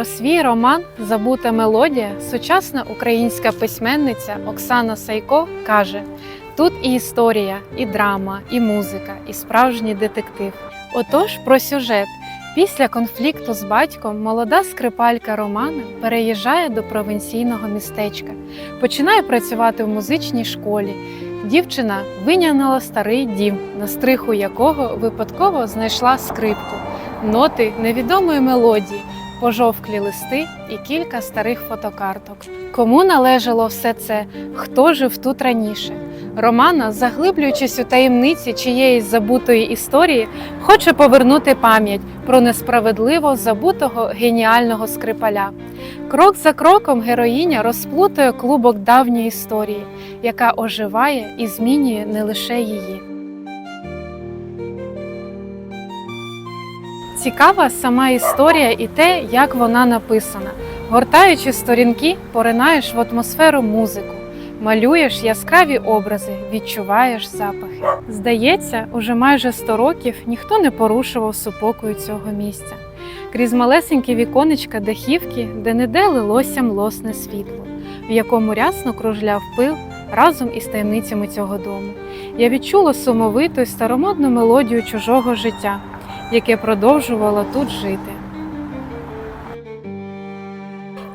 Про свій роман Забута мелодія сучасна українська письменниця Оксана Сайко каже: тут і історія, і драма, і музика, і справжній детектив. Отож, про сюжет. Після конфлікту з батьком молода скрипалька Романа переїжджає до провінційного містечка, починає працювати в музичній школі. Дівчина виняла старий дім, на стриху якого випадково знайшла скрипку, ноти невідомої мелодії, пожовклі листи і кілька старих фотокарток. Кому належало все це? Хто жив тут раніше? Романа, заглиблюючись у таємниці чиєїсь забутої історії, хоче повернути пам'ять про несправедливо забутого геніального скрипаля. Крок за кроком героїня розплутує клубок давньої історії, яка оживає і змінює не лише її. Цікава сама історія і те, як вона написана. Гортаючи сторінки, поринаєш в атмосферу музику, малюєш яскраві образи, відчуваєш запахи. Здається, уже майже 100 років ніхто не порушував супокою цього місця. Крізь малесенькі віконечка дахівки, де неде лилося млосне світло, в якому рясно кружляв пил разом із таємницями цього дому. Я відчула сумовиту й старомодну мелодію чужого життя, яке продовжувало тут жити.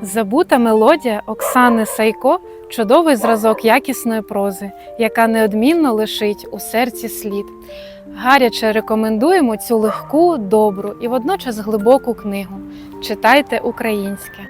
Забута мелодія Оксани Сайко чудовий зразок якісної прози, яка неодмінно лишить у серці слід. Гаряче рекомендуємо цю легку, добру і водночас глибоку книгу. Читайте українське.